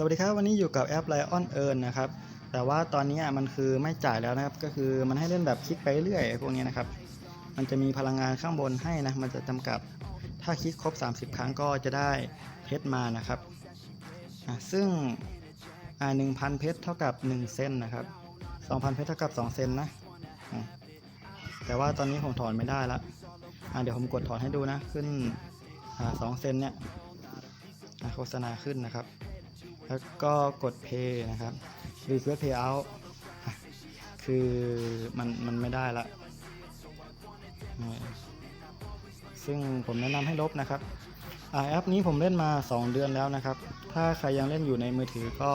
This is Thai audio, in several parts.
สวัสดีครับวันนี้อยู่กับแอป Lion Earn นะครับ แต่ว่าตอนนี้มันคือไม่จ่ายแล้วนะครับ ก็คือมันให้เล่นแบบคลิกไปเรื่อยพวกนี้นะครับ มันจะมีพลังงานข้างบนให้นะ มันจะจำกัด ถ้าคลิกครบ 30 ครั้งก็จะได้เพชรมานะครับซึ่งอ่า1,000เพชรเท่ากับ 1 เซนนะครับ 2,000 เพชรเท่ากับ 2 เซนนะ แต่ว่าตอนนี้ผมถอนไม่ได้ละเดี๋ยวผมกดถอนให้ดูนะ ขึ้นสอ่า2เซนเนี่ยโฆษณาขึ้นนะครับ แล้วก็กด Pay นะครับ Request Payout คือมันมันไม่ได้ละ ซึ่งผมแนะนำให้ลบนะครับอ่าแอปนี้ผมเล่นมา 2 เดือนแล้วนะครับ ถ้าใครยังเล่นอยู่ในมือถือก็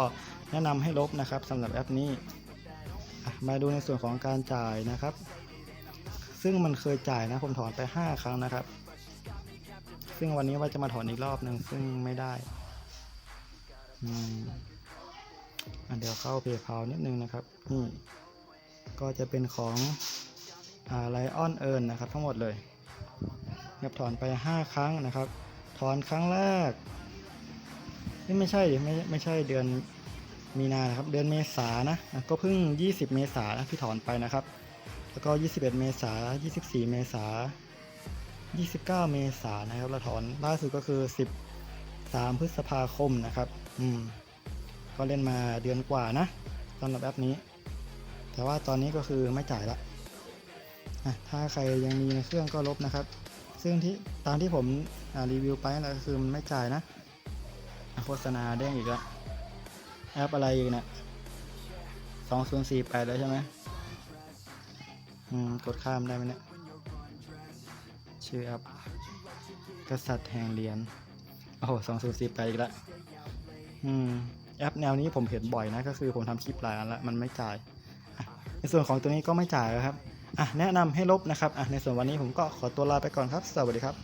แนะนำให้ลบนะครับสำหรับแอปนี้ มาดูในส่วนของการจ่ายนะครับ ซึ่งมันเคยจ่ายนะผมถอนไป 5 ครั้งนะครับ ซึ่งวันนี้ว่าจะมาถอนอีกรอบหนึ่งซึ่งไม่ได้ เดี๋ยวเข้า PayPal นิดนึงนะครับนี่ก็จะเป็นของอ่า Lion Earn นะครับ ทั้งหมดเลยเงียบถอนไป 5 ครั้งนะครับ ถอนครั้งแรกนี่ไม่ใช่ไม่ไม่ใช่เดือนมีนานะครับ เดือนเมษานะอะก็เพิ่ง 20 เมษานะที่ถอนไปนะครับ แล้วก็ 21 เมษา24 เมษา29 เมษานะครับเราถอนล่าสุดก็คือ 10 3 พฤษภาคมนะครับ อืม ก็เล่นมาเดือนกว่านะสำหรับแอปนี้ แต่ว่าตอนนี้ก็คือไม่จ่ายละถ้าใครยังมีในเครื่องก็ลบนะครับ ซึ่งที่ตามที่ผมรีวิวไปนั่นและก็คือมันไม่จ่ายนะ โฆษณาเด้งอีกแล้วแอปอะไรอีกเนี่ยสองศูนย์สี่แปดแล้วใช่ไหมอืม กดข้ามได้ไหมเนี่ยชื่อแอปกษัตริย์แห่งเหรียญ อ้โหสองศูนย์สี่แปดอีกแล้วอืม แอปแนวนี้ผมเห็นบ่อยนะ ก็คือผมทำคลิปหลายอันละมันไม่จ่าย ในส่วนของตัวนี้ก็ไม่จ่ายครับ อะ แนะนำให้ลบนะครับ อะ ในส่วนวันนี้ผมก็ขอตัวลาไปก่อนครับ สวัสดีครับ